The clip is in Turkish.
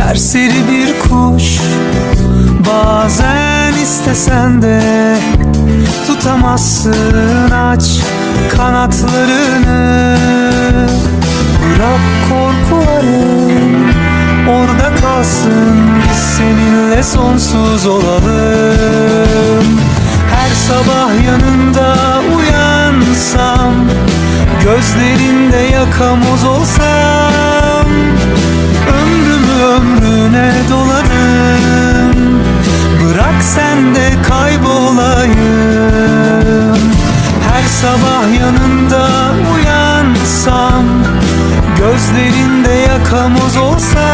serseri bir kuş. Bazen istesen de tutamazsın aç kanatlarını. Bırak korkuların orada kalsın. Biz seninle sonsuz olalım. Her sabah yanında uyansam Gözlerinde yakamoz olsam Sen de kaybolayım. Her sabah yanında uyansam Gözlerinde yakamoz olsam